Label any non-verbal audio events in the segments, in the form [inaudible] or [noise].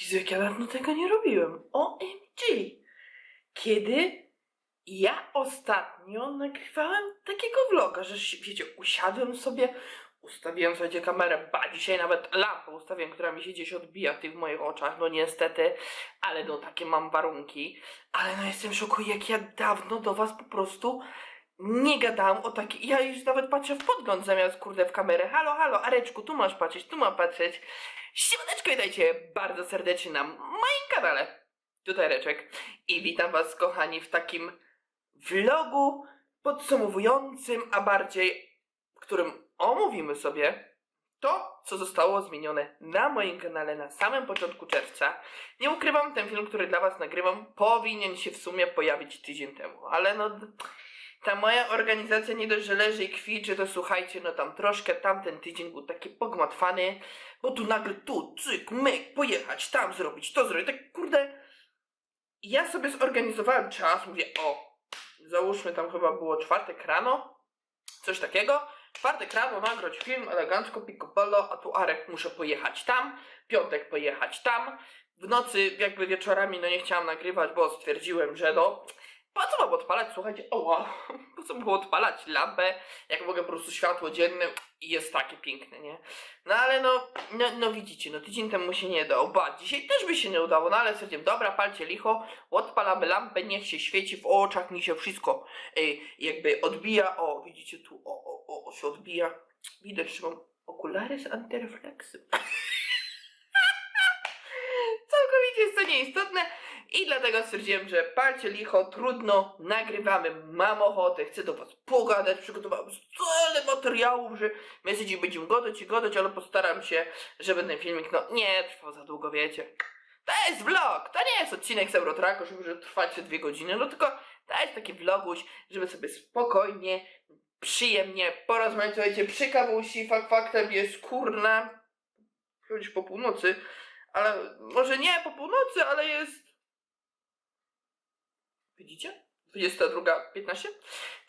Jezu, jak ja dawno tego nie robiłem. OMG! Kiedy ja ostatnio nagrywałem takiego vloga, że wiecie, usiadłem sobie, ustawiłem sobie kamerę, ba, dzisiaj nawet lampę ustawiłem, która mi się gdzieś odbija w tych moich oczach, no niestety, ale no takie mam warunki. Ale no jestem w szoku, jak ja dawno do was po prostu nie gadałam o takiej. Ja już nawet patrzę w podgląd zamiast kurde w kamerę. Halo, halo, Areczku, tu masz patrzeć, tu mam patrzeć. Siemaneczko, witajcie bardzo serdecznie na moim kanale. Tutaj Reczek. I witam was, kochani, w takim vlogu podsumowującym, a bardziej, w którym omówimy sobie to, co zostało zmienione na moim kanale na samym początku czerwca. Nie ukrywam, ten film, który dla was nagrywam, powinien się w sumie pojawić tydzień temu, ale no ta moja organizacja nie dość, że leży i kwiczy, to słuchajcie, no tam troszkę tamten tydzień był taki pogmatwany, bo tu nagle tu, cyk, myk, pojechać, tam zrobić, to zrobić, tak kurde. Ja sobie zorganizowałem czas, mówię, o, załóżmy tam chyba było czwartek rano, coś takiego. Czwartek rano nagrać film, elegancko, picobello, a tu Arek muszę pojechać tam, piątek pojechać tam. W nocy jakby wieczorami no nie chciałam nagrywać, bo stwierdziłem, że no po co mam odpalać, słuchajcie, oła, [laughs] po co było odpalać lampę, jak mogę po prostu światło dzienne? I jest takie piękne, nie? No ale no, no, no widzicie, no tydzień temu się nie dało, ba, dzisiaj też by się nie udało, no ale stwierdziłem, dobra, palcie licho, odpalamy lampę, niech się świeci w oczach, mi się wszystko ej, jakby odbija, o, widzicie tu, o, o, o, o się odbija, widać, że mam okulary z antyrefleksem. [laughs] Całkowicie jest to nieistotne i dlatego stwierdziłem, że palcie licho, trudno, nagrywamy, mam ochotę, chcę do was pogadać, przygotowałem tyle materiałów, że my sobie będziemy gadać i gadać, ale postaram się, żeby ten filmik, no nie trwał za długo, wiecie. To jest vlog, to nie jest odcinek z Eurotracku, żeby trwać się dwie godziny, no tylko to jest taki vloguś, żeby sobie spokojnie, przyjemnie porozmawiać, słuchajcie, przy kawusi, fakt faktem jest kurna, chodzić po północy, ale może nie po północy, ale jest Widzicie? 22.15?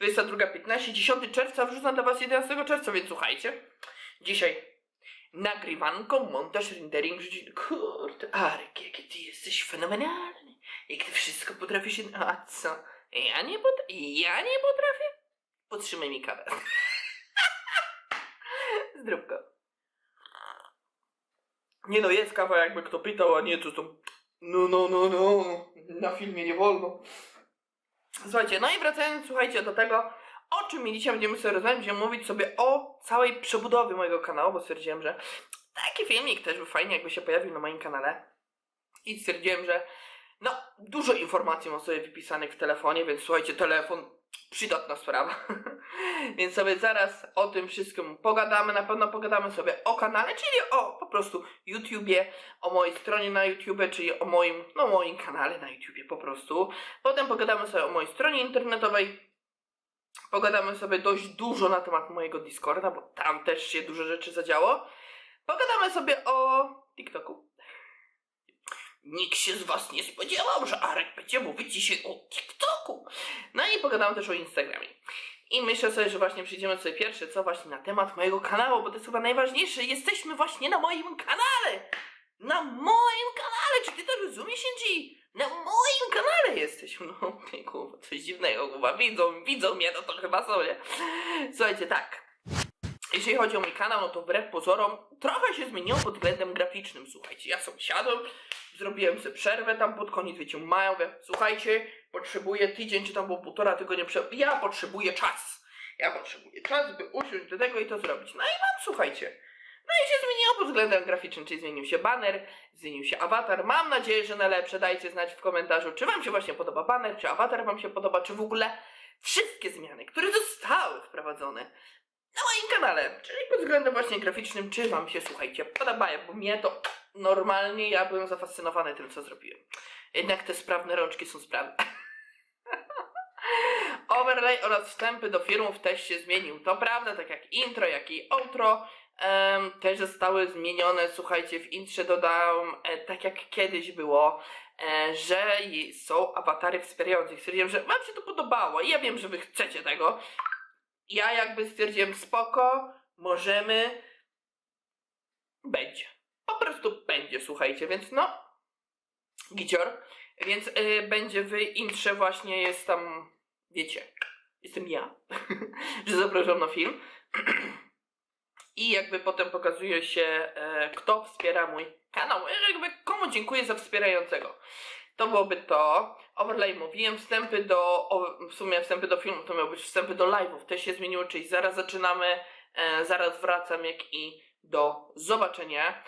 22.15, 10 czerwca wrzucam dla Was 11 czerwca, więc słuchajcie. Dzisiaj nagrywanko, montaż, rendering, rzuci- Kurde, Arek, jaki Ty jesteś fenomenalny. Jak Ty wszystko potrafisz... A co? Ja nie, pot... ja nie potrafię? Podtrzymaj mi kawę. [laughs] Zrób go. Nie no, jest kawa jakby kto pytał, a nie to to... No, no, no, no. Na filmie nie wolno. Słuchajcie, no i wracając, słuchajcie, do tego, o czym dzisiaj będziemy sobie rozmawiać, będziemy mówić sobie o całej przebudowie mojego kanału, bo stwierdziłem, że taki filmik też by fajnie jakby się pojawił na moim kanale. I stwierdziłem, że no, dużo informacji mam sobie wypisanych w telefonie, więc słuchajcie, telefon, przydatna sprawa. [laughs] więc sobie zaraz o tym wszystkim pogadamy, na pewno pogadamy sobie o kanale, czyli o po prostu YouTubie, o mojej stronie na YouTube, czyli o moim, no moim kanale na YouTubie po prostu. Potem pogadamy sobie o mojej stronie internetowej. Pogadamy sobie dość dużo na temat mojego Discorda, bo tam też się dużo rzeczy zadziało. Pogadamy sobie o TikToku. Nikt się z Was nie spodziewał, że Arek będzie mówić dzisiaj o TikToku. No i pogadamy też o Instagramie. I myślę sobie, że właśnie przejdziemy sobie pierwsze co właśnie na temat mojego kanału, bo to jest chyba najważniejsze. Jesteśmy właśnie na moim kanale! Na moim kanale! Czy ty to rozumiesz, Angie? Na moim kanale jesteś! No, [laughs] kurwa, coś dziwnego, kurwa. Widzą, widzą mnie, no to chyba są, nie? Słuchajcie, tak. Jeśli chodzi o mój kanał, no to wbrew pozorom trochę się zmieniło pod względem graficznym, słuchajcie. Ja sobie siadłem, zrobiłem sobie przerwę tam pod koniec, wiecie, maja, słuchajcie, potrzebuję tydzień, czy tam było półtora tygodnia przerwy. Ja potrzebuję czas. Ja potrzebuję czas, by usiąść do tego i to zrobić. No i mam, słuchajcie. No i się zmieniło pod względem graficznym, czyli zmienił się banner, zmienił się awatar. Mam nadzieję, że na lepsze. Dajcie znać w komentarzu, czy wam się właśnie podoba banner, czy awatar wam się podoba, czy w ogóle wszystkie zmiany, które zostały wprowadzone na moim kanale, czyli pod względem właśnie graficznym, czy wam się, słuchajcie, podobają, bo mnie to normalnie, ja byłem zafascynowany tym, co zrobiłem. Jednak te sprawne rączki są sprawne. [laughs] Overlay oraz wstępy do filmów też się zmienił. To prawda, tak jak intro, jak i outro em, też zostały zmienione. Słuchajcie, w intrze dodałem, e, tak jak kiedyś było, e, że są awatary wspierających. Stwierdziłem, że wam się to podobało i ja wiem, że wy chcecie tego. Ja jakby stwierdziłem, spoko, możemy, będzie. Po prostu będzie, słuchajcie, więc no, Gicior, więc y, będzie w intrze właśnie jest tam, wiecie, jestem ja, [laughs] że zapraszam na film. [clears throat] I jakby potem pokazuje się, e, kto wspiera mój kanał. Jakby komu dziękuję za wspierającego. To byłoby to. Overlay mówiłem, wstępy do, w sumie wstępy do filmu, to miały być wstępy do live'ów. Też się zmieniło, czyli zaraz zaczynamy, e, zaraz wracam, jak i do zobaczenia.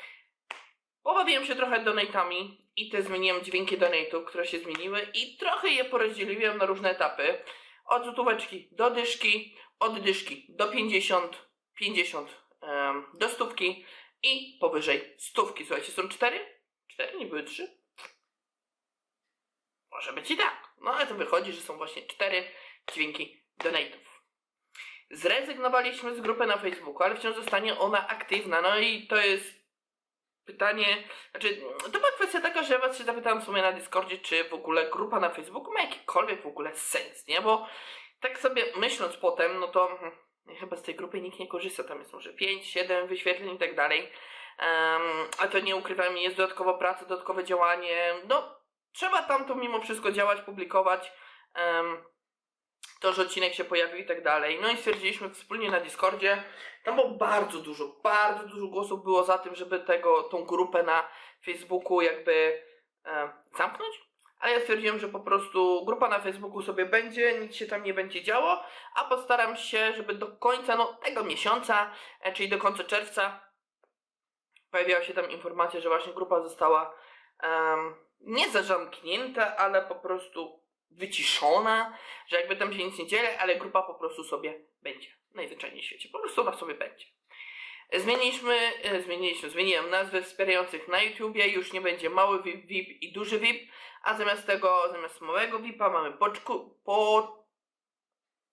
Pobawiłem się trochę donate'ami i te zmieniłem dźwięki donate'ów, które się zmieniły i trochę je porozdzieliłem na różne etapy. Od złotóweczki do dyszki, od dyszki do 50, 50 em, do stówki i powyżej stówki. Słuchajcie, są cztery? Cztery, nie były trzy? Może być i tak. No ale to wychodzi, że są właśnie cztery dźwięki donate'ów. Zrezygnowaliśmy z grupy na Facebooku, ale wciąż zostanie ona aktywna. No i to jest pytanie, znaczy to była kwestia taka, że ja was się zapytałem w sumie na Discordzie, czy w ogóle grupa na Facebooku ma jakikolwiek w ogóle sens, nie? Bo tak sobie myśląc potem, no to hmm, chyba z tej grupy nikt nie korzysta, tam jest może 5, 7 wyświetleń i tak dalej. Em, a to nie ukrywam, jest dodatkowo praca, dodatkowe działanie, no trzeba tam to mimo wszystko działać, publikować. to, że odcinek się pojawił i tak dalej. No i stwierdziliśmy wspólnie na Discordzie, tam było bardzo dużo, bardzo dużo głosów było za tym, żeby tego, tą grupę na Facebooku jakby zamknąć. Ale ja stwierdziłem, że po prostu grupa na Facebooku sobie będzie, nic się tam nie będzie działo, a postaram się, żeby do końca no, tego miesiąca, e, czyli do końca czerwca, pojawiała się tam informacja, że właśnie grupa została em, nie zamknięta, ale po prostu wyciszona, że jakby tam się nic nie dzieje, ale grupa po prostu sobie będzie. Najzwyczajniej w świecie. Po prostu ona sobie będzie. Zmieniliśmy, e, zmieniliśmy, zmieniłem nazwy wspierających na YouTubie, już nie będzie mały VIP, VIP i duży VIP, a zamiast tego, zamiast małego VIPa mamy poczku, po,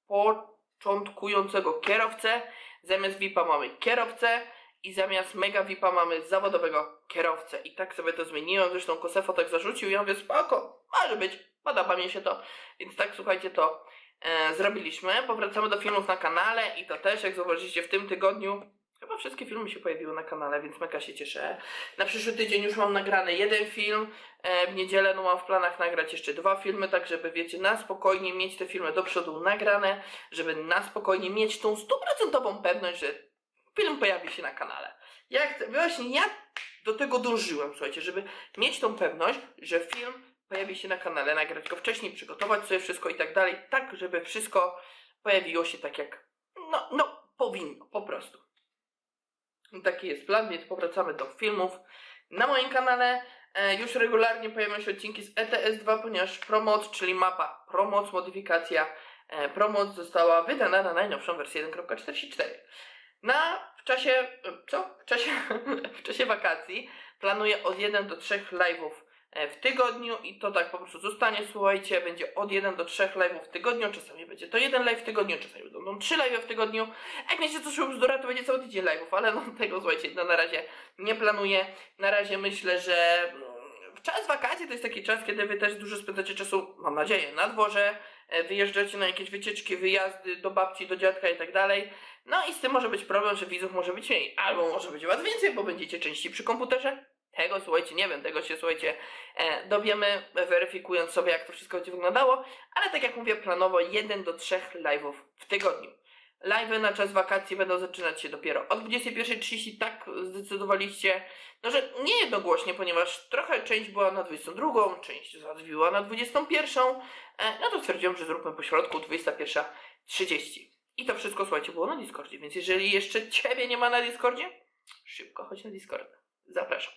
początkującego kierowcę, zamiast VIPa mamy kierowcę i zamiast mega VIPa mamy zawodowego kierowcę. I tak sobie to zmieniłem, zresztą Kosefo tak zarzucił i ja mówię, spoko, może być, podoba mi się to. Więc tak, słuchajcie, to e, zrobiliśmy. Powracamy do filmów na kanale i to też, jak zauważyliście, w tym tygodniu chyba wszystkie filmy się pojawiły na kanale, więc mega się cieszę. Na przyszły tydzień już mam nagrany jeden film, e, w niedzielę no mam w planach nagrać jeszcze dwa filmy, tak żeby wiecie, na spokojnie mieć te filmy do przodu nagrane, żeby na spokojnie mieć tą stuprocentową pewność, że film pojawi się na kanale. Ja chcę, właśnie ja do tego dążyłem, słuchajcie, żeby mieć tą pewność, że film pojawi się na kanale, nagrać go wcześniej, przygotować sobie wszystko i tak dalej, tak żeby wszystko pojawiło się tak jak, no, no powinno, po prostu. Taki jest plan, więc powracamy do filmów. Na moim kanale e, już regularnie pojawią się odcinki z ETS2, ponieważ Promoc, czyli mapa Promoc, modyfikacja e, Promoc została wydana na najnowszą wersję 1.44. Na w czasie, co? W czasie, [laughs] w czasie wakacji planuję od 1 do 3 live'ów e, w tygodniu i to tak po prostu zostanie, słuchajcie, będzie od 1 do 3 live'ów w tygodniu, czasami będzie to jeden live w tygodniu, czasami będą 3 live'y w tygodniu, jak będzie coś bzdura, to będzie cały tydzień live'ów, ale no tego, słuchajcie, no na razie nie planuję, na razie myślę, że mm, czas wakacji to jest taki czas, kiedy wy też dużo spędzacie czasu, mam nadzieję, na dworze, e, wyjeżdżacie na jakieś wycieczki, wyjazdy do babci, do dziadka i tak dalej, no i z tym może być problem, że widzów może być mniej, albo może być was więcej, bo będziecie częściej przy komputerze. Tego, słuchajcie, nie wiem, tego się, słuchajcie, e, dowiemy, weryfikując sobie, jak to wszystko będzie wyglądało, ale tak jak mówię, planowo 1 do 3 live'ów w tygodniu. Live'y na czas wakacji będą zaczynać się dopiero od 21.30, tak zdecydowaliście, no że nie jednogłośnie, ponieważ trochę część była na 22, część zadwiła na 21, e, no to stwierdziłem, że zróbmy po środku 21.30. I to wszystko, słuchajcie, było na Discordzie, więc jeżeli jeszcze Ciebie nie ma na Discordzie, szybko chodź na Discorda. Zapraszam.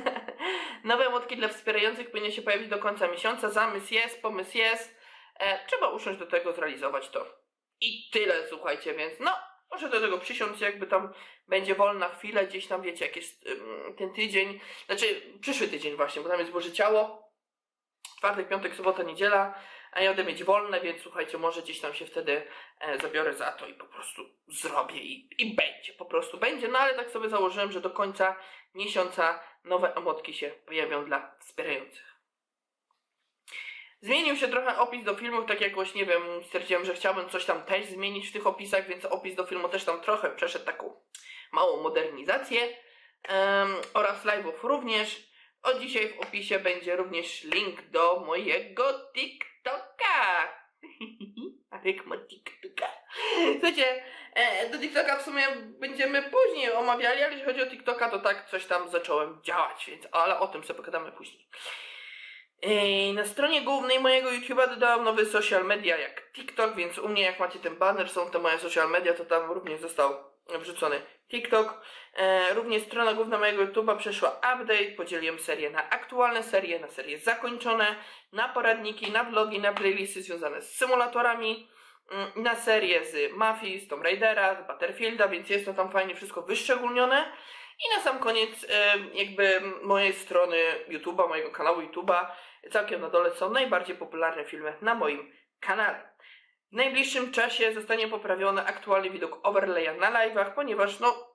[laughs] Nowe motki dla wspierających powinny się pojawić do końca miesiąca. Zamysł jest, pomysł jest. E, trzeba usiąść do tego, zrealizować to. I tyle, słuchajcie, więc no, może do tego przysiąść, jakby tam będzie wolna chwila, gdzieś tam, wiecie, jak jest ym, ten tydzień, znaczy przyszły tydzień właśnie, bo tam jest Boże Ciało, czwartek, piątek, sobota, niedziela, a ja będę mieć wolne, więc słuchajcie, może gdzieś tam się wtedy e, zabiorę za to i po prostu zrobię i, i będzie, po prostu będzie, no ale tak sobie założyłem, że do końca miesiąca nowe emotki się pojawią dla wspierających. Zmienił się trochę opis do filmów, tak jakoś, nie wiem, stwierdziłem, że chciałbym coś tam też zmienić w tych opisach, więc opis do filmu też tam trochę przeszedł taką małą modernizację. Em, oraz live'ów również. Od dzisiaj w opisie będzie również link do mojego TikToka. [laughs] Arek ma TikToka. Słuchajcie, e, do TikToka w sumie będziemy później omawiali, ale jeśli chodzi o TikToka, to tak coś tam zacząłem działać, więc ale o tym sobie pogadamy później. Na stronie głównej mojego YouTube'a dodałam nowy social media jak TikTok, więc u mnie jak macie ten banner, są te moje social media, to tam również został wrzucony TikTok. E, również strona główna mojego YouTube'a przeszła update, podzieliłem serię na aktualne serie, na serie zakończone, na poradniki, na vlogi, na playlisty związane z symulatorami, mm, na serię z Mafii, z Tomb Raidera, z Battlefielda, więc jest to tam fajnie wszystko wyszczególnione. I na sam koniec e, jakby mojej strony YouTube'a, mojego kanału YouTube'a, całkiem na dole są najbardziej popularne filmy na moim kanale. W najbliższym czasie zostanie poprawiony aktualny widok overlaya na live'ach, ponieważ no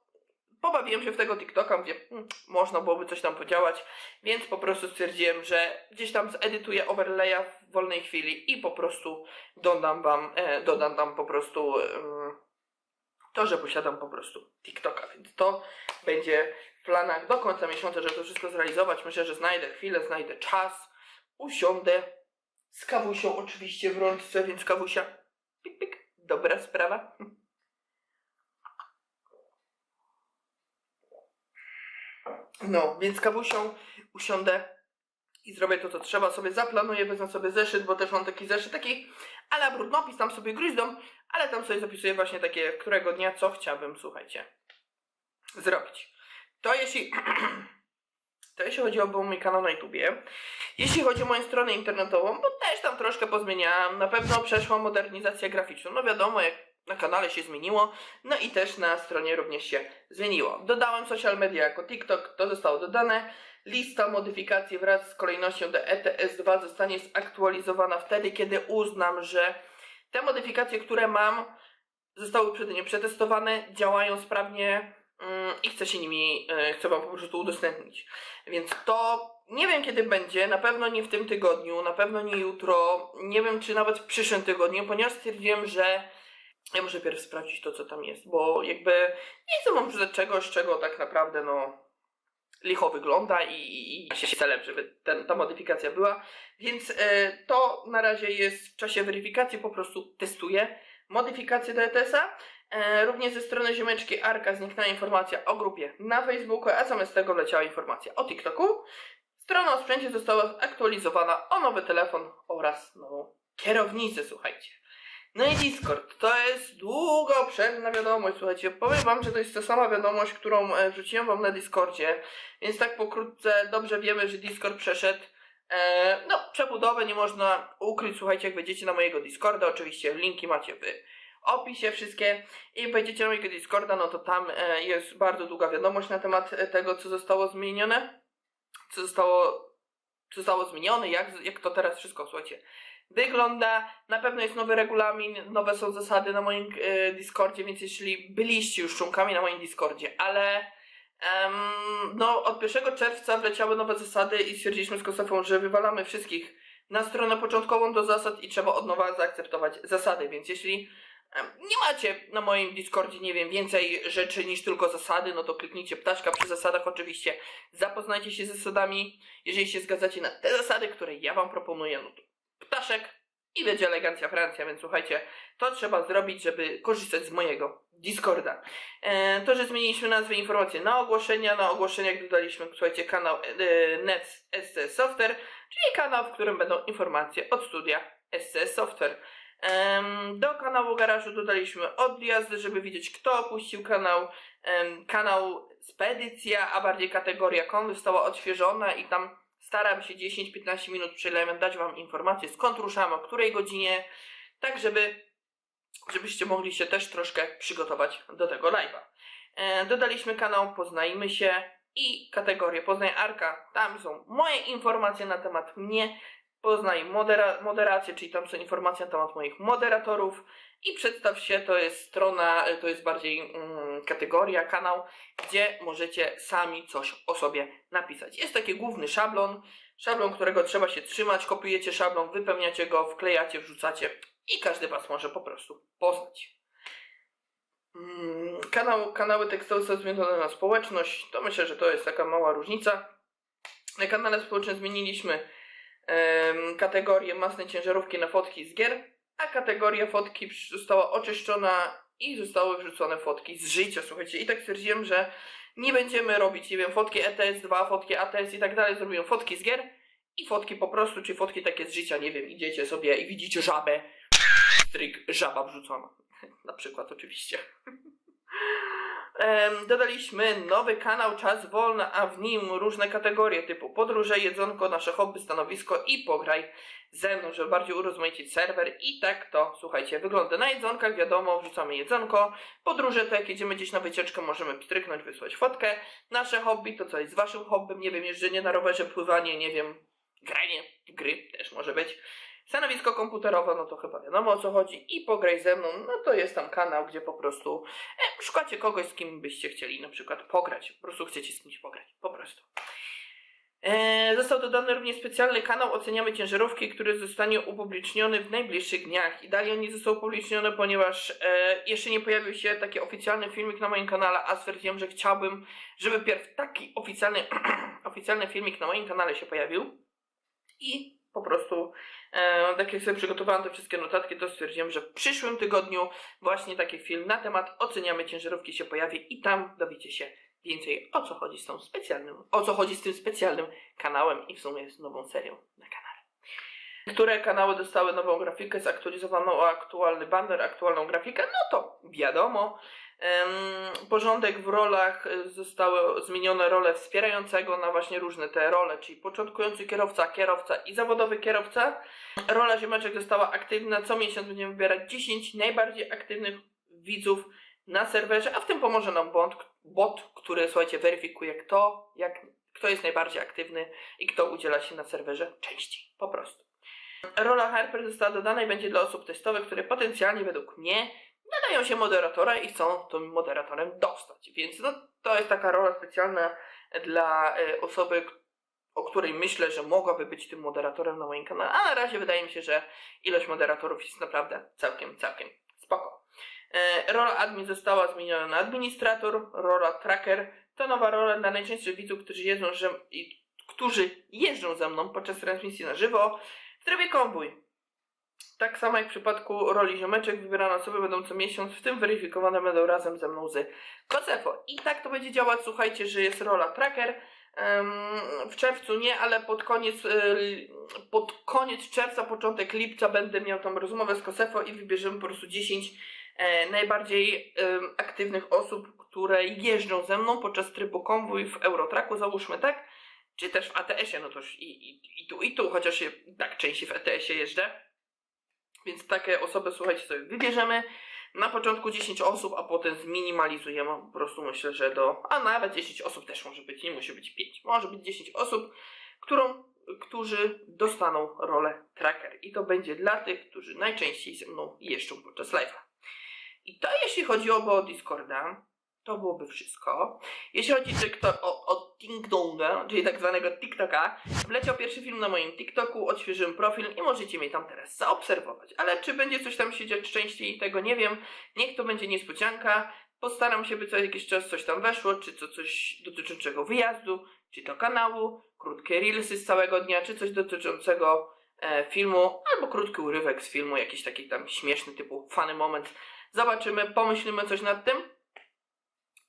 pobawiłem się w tego TikToka, gdzie hmm, można byłoby coś tam podziałać, więc po prostu stwierdziłem, że gdzieś tam zedytuję overlaya w wolnej chwili i po prostu dodam wam, e, dodam tam po prostu em, to, że posiadam po prostu TikToka, więc to będzie w planach do końca miesiąca, żeby to wszystko zrealizować. Myślę, że znajdę chwilę, znajdę czas, usiądę z kawusią oczywiście w rączce, więc kawusia, pik, pik, dobra sprawa. No, więc kawusią usiądę i zrobię to, co trzeba. Sobie zaplanuję, wezmę sobie zeszyt, bo też mam taki zeszyt, taki ale brudnopis, tam sobie gryzdą, ale tam sobie zapisuję właśnie takie, którego dnia, co chciałbym, słuchajcie, zrobić. To jeśli... [clears throat] To jeśli chodzi o mój kanał na YouTubie. Jeśli chodzi o moją stronę internetową, bo też tam troszkę pozmieniałam. Na pewno przeszła modernizacja graficzna. No wiadomo, jak na kanale się zmieniło, no i też na stronie również się zmieniło. Dodałem social media jako TikTok, to zostało dodane. Lista modyfikacji wraz z kolejnością do E ETS2 zostanie zaktualizowana wtedy, kiedy uznam, że te modyfikacje, które mam, zostały przeze przetestowane, działają sprawnie i chcę się nimi, e, chcę Wam po prostu udostępnić. Więc to nie wiem kiedy będzie, na pewno nie w tym tygodniu, na pewno nie jutro, nie wiem czy nawet w przyszłym tygodniu, ponieważ stwierdziłem, że ja muszę pierw sprawdzić to, co tam jest, bo jakby nie chcę wam wrzucać czegoś, czego tak naprawdę no licho wygląda i, i, i się celem, żeby ten, ta modyfikacja była. Więc e, to na razie jest w czasie weryfikacji, po prostu testuję modyfikację do ETS-a. E, również ze strony Ziemeczki Arka zniknęła informacja o grupie na Facebooku, a zamiast tego leciała informacja o TikToku. Strona o sprzęcie została zaktualizowana o nowy telefon oraz nową kierownicę, słuchajcie. No i Discord, to jest długo obszerna wiadomość, słuchajcie, powiem wam, że to jest ta sama wiadomość, którą e, wrzuciłem wam na Discordzie, więc tak pokrótce dobrze wiemy, że Discord przeszedł, e, no, przebudowę nie można ukryć, słuchajcie, jak wejdziecie na mojego Discorda, oczywiście linki macie w opisie wszystkie i wejdziecie na mojego Discorda, no to tam e, jest bardzo długa wiadomość na temat e, tego, co zostało zmienione, co zostało, co zostało zmienione, jak, jak to teraz wszystko, słuchajcie, wygląda. Na pewno jest nowy regulamin, nowe są zasady na moim e, Discordzie, więc jeśli byliście już członkami na moim Discordzie, ale em, no od 1 czerwca wleciały nowe zasady i stwierdziliśmy z Kosofą, że wywalamy wszystkich na stronę początkową do zasad i trzeba od nowa zaakceptować zasady, więc jeśli nie macie na moim Discordzie, nie wiem, więcej rzeczy niż tylko zasady, no to kliknijcie ptaszka przy zasadach oczywiście, zapoznajcie się z zasadami, jeżeli się zgadzacie na te zasady, które ja wam proponuję, no to ptaszek i będzie elegancja Francja, więc słuchajcie, to trzeba zrobić, żeby korzystać z mojego Discorda. E, to, że zmieniliśmy nazwę informacje na ogłoszenia, na ogłoszeniach dodaliśmy, słuchajcie, kanał e, Net SC Software, czyli kanał, w którym będą informacje od studia SC Software. Do kanału garażu dodaliśmy odjazd, żeby widzieć kto opuścił kanał. Kanał Spedycja, a bardziej kategoria kon została odświeżona i tam staram się 10-15 minut przed dać Wam informację skąd ruszamy, o której godzinie, tak żeby żebyście mogli się też troszkę przygotować do tego live'a. E, dodaliśmy kanał Poznajmy się i kategorię Poznaj Arka. Tam są moje informacje na temat mnie, Poznaj modera moderację, czyli tam są informacje na temat moich moderatorów i przedstaw się, to jest strona, to jest bardziej mm, kategoria, kanał, gdzie możecie sami coś o sobie napisać. Jest taki główny szablon, szablon, którego trzeba się trzymać, kopiujecie szablon, wypełniacie go, wklejacie, wrzucacie i każdy Was może po prostu poznać. Mm, kanał, kanały tekstowe są zmienione na społeczność, to myślę, że to jest taka mała różnica. Na kanale społecznym zmieniliśmy kategorię masne ciężarówki na fotki z gier, a kategoria fotki została oczyszczona i zostały wrzucone fotki z życia, słuchajcie. I tak stwierdziłem, że nie będziemy robić, nie wiem, fotki ETS2, fotki ATS i tak dalej, zrobiłem fotki z gier i fotki po prostu, czy fotki takie z życia, nie wiem, idziecie sobie i widzicie żabę, stryk, żaba wrzucona. [laughs] Na przykład oczywiście. [laughs] Dodaliśmy nowy kanał Czas Wolny, a w nim różne kategorie typu podróże, jedzonko, nasze hobby, stanowisko i pograj ze mną, żeby bardziej urozmaicić serwer. I tak to, słuchajcie, wygląda na jedzonkach, wiadomo, wrzucamy jedzonko. Podróże to jak jedziemy gdzieś na wycieczkę, możemy pstryknąć, wysłać fotkę. Nasze hobby to co jest waszym hobbym, nie wiem, jeżdżenie na rowerze, pływanie, nie wiem, granie gry też może być. Stanowisko komputerowe, no to chyba wiadomo o co chodzi. I pograj ze mną, no to jest tam kanał, gdzie po prostu e, szukacie kogoś, z kim byście chcieli na przykład pograć. Po prostu chcecie z kimś pograć. Po prostu. E, został dodany również specjalny kanał Oceniamy Ciężarówki, który zostanie upubliczniony w najbliższych dniach. I dalej on nie został upubliczniony, ponieważ e, jeszcze nie pojawił się taki oficjalny filmik na moim kanale, a stwierdziłem, że chciałbym, żeby pierw taki oficjalny, [clears throat] oficjalny filmik na moim kanale się pojawił. I po prostu, e, tak jak sobie przygotowałam te wszystkie notatki, to stwierdziłem, że w przyszłym tygodniu właśnie taki film na temat Oceniamy Ciężarówki się pojawi i tam dowiecie się więcej o co chodzi z tą specjalnym, o co chodzi z tym specjalnym kanałem i w sumie z nową serią na kanale. Które kanały dostały nową grafikę, zaktualizowaną o aktualny banner, aktualną grafikę, no to wiadomo. Porządek w rolach y, zostały zmienione role wspierającego na właśnie różne te role, czyli początkujący kierowca, kierowca i zawodowy kierowca. Rola ziomeczek została aktywna. Co miesiąc będziemy wybierać 10 najbardziej aktywnych widzów na serwerze, a w tym pomoże nam bot, bot który słuchajcie, weryfikuje kto, jak, kto jest najbardziej aktywny i kto udziela się na serwerze częściej. Po prostu. Rola Harper została dodana i będzie dla osób testowych, które potencjalnie według mnie nadają się moderatora i chcą tym moderatorem dostać. Więc no, to jest taka rola specjalna dla e, osoby, o której myślę, że mogłaby być tym moderatorem na moim kanale. A na razie wydaje mi się, że ilość moderatorów jest naprawdę całkiem, całkiem spoko. E, rola admin została zmieniona na administrator, rola tracker to nowa rola dla najczęstszych widzów, którzy jeżdżą, że, którzy jeżdżą ze mną podczas transmisji na żywo w trybie konwój. Tak samo jak w przypadku roli ziomeczek, wybierane osoby będą co miesiąc, w tym weryfikowane będą razem ze mną z Kocefo. I tak to będzie działać, słuchajcie, że jest rola tracker. W czerwcu nie, ale pod koniec, e, pod koniec czerwca, początek lipca będę miał tam rozmowę z Kocefo i wybierzemy po prostu 10 e, najbardziej aktywnych osób, które jeżdżą ze mną podczas trybu konwój w Eurotraku, załóżmy tak, czy też w ATS-ie, no to już i, i, i tu, i tu, chociaż tak częściej w ATS-ie jeżdżę. Więc takie osoby, słuchajcie, sobie wybierzemy. Na początku 10 osób, a potem zminimalizujemy. Po prostu myślę, że do. A nawet 10 osób też może być, nie musi być 5. Może być 10 osób, którą, którzy dostaną rolę tracker. I to będzie dla tych, którzy najczęściej ze mną jeżdżą podczas live'a. I to jeśli chodzi o Discorda, to byłoby wszystko. Jeśli chodzi TikTok, o, o Ding Donga, czyli tak zwanego TikToka, wleciał pierwszy film na moim TikToku, odświeżyłem profil i możecie mnie tam teraz zaobserwować. Ale czy będzie coś tam się dziać częściej, tego nie wiem. Niech to będzie niespodzianka. Postaram się, by co jakiś czas coś tam weszło, czy to coś dotyczącego wyjazdu, czy to kanału, krótkie reelsy z całego dnia, czy coś dotyczącego e, filmu, albo krótki urywek z filmu, jakiś taki tam śmieszny typu funny moment. Zobaczymy, pomyślimy coś nad tym.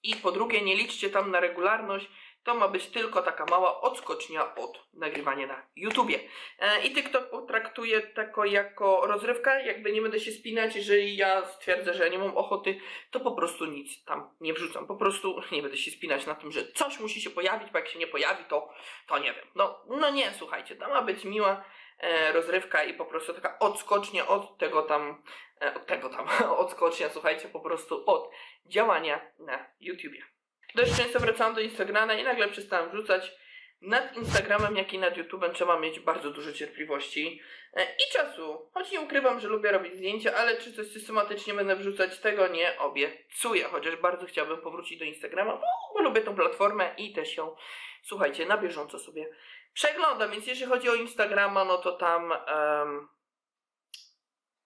I po drugie, nie liczcie tam na regularność. To ma być tylko taka mała odskocznia od nagrywania na YouTubie. E, I TikTok potraktuję tako jako rozrywkę, jakby nie będę się spinać, jeżeli ja stwierdzę, że nie mam ochoty, to po prostu nic tam nie wrzucam. Po prostu [laughs] nie będę się spinać na tym, że coś musi się pojawić, bo jak się nie pojawi, to, to nie wiem. No, no nie, słuchajcie, to ma być miła e, rozrywka i po prostu taka odskocznia od tego tam, e, od tego tam, [laughs] odskocznia, słuchajcie, po prostu od działania na YouTubie. Dość często wracałam do Instagrama i nagle przestałam wrzucać. Nad Instagramem, jak i nad YouTubem trzeba mieć bardzo dużo cierpliwości e, i czasu. Choć nie ukrywam, że lubię robić zdjęcia, ale czy coś systematycznie będę wrzucać, tego nie obiecuję. Chociaż bardzo chciałbym powrócić do Instagrama, bo, bo lubię tą platformę i też ją, słuchajcie, na bieżąco sobie przeglądam. Więc jeśli chodzi o Instagrama, no to tam em,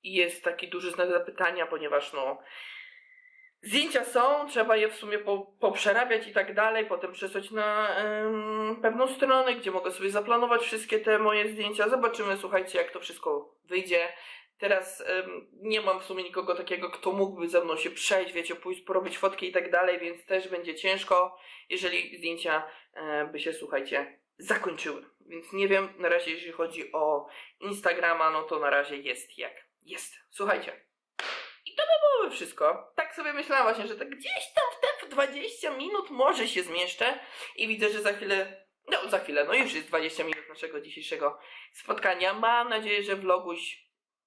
jest taki duży znak zapytania, ponieważ no Zdjęcia są, trzeba je w sumie po, poprzerabiać i tak dalej, potem przesłać na em, pewną stronę, gdzie mogę sobie zaplanować wszystkie te moje zdjęcia. Zobaczymy, słuchajcie, jak to wszystko wyjdzie. Teraz em, nie mam w sumie nikogo takiego, kto mógłby ze mną się przejść, wiecie, pójść, porobić fotki i tak dalej, więc też będzie ciężko, jeżeli zdjęcia e, by się, słuchajcie, zakończyły. Więc nie wiem, na razie jeśli chodzi o Instagrama, no to na razie jest jak jest. Słuchajcie. To by było wszystko. Tak sobie myślałam właśnie, że tak gdzieś tam w te 20 minut może się zmieszczę i widzę, że za chwilę, no za chwilę, no już jest 20 minut naszego dzisiejszego spotkania. Mam nadzieję, że vloguś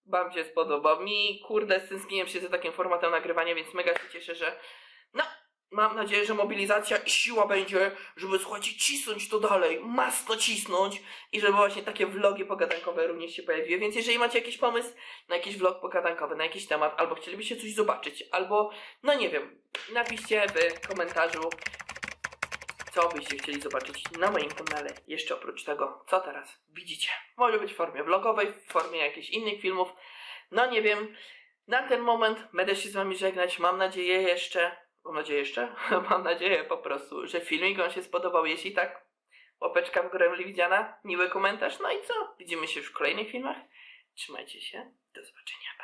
Wam się spodobał. Mi, kurde, stęskniłem się za takim formatem nagrywania, więc mega się cieszę, że no, mam nadzieję, że mobilizacja i siła będzie, żeby, słuchajcie, cisnąć to dalej, masno cisnąć i żeby właśnie takie vlogi pogadankowe również się pojawiły. Więc jeżeli macie jakiś pomysł na jakiś vlog pogadankowy, na jakiś temat, albo chcielibyście coś zobaczyć, albo, no nie wiem, napiszcie w komentarzu, co byście chcieli zobaczyć na moim kanale, jeszcze oprócz tego, co teraz widzicie. Może być w formie vlogowej, w formie jakichś innych filmów, no nie wiem. Na ten moment będę się z wami żegnać, mam nadzieję jeszcze, mam nadzieję jeszcze, [laughs] mam nadzieję po prostu, że filmik wam się spodobał, jeśli tak, łapeczka w górę widziana, miły komentarz, no i co? Widzimy się już w kolejnych filmach, trzymajcie się, do zobaczenia.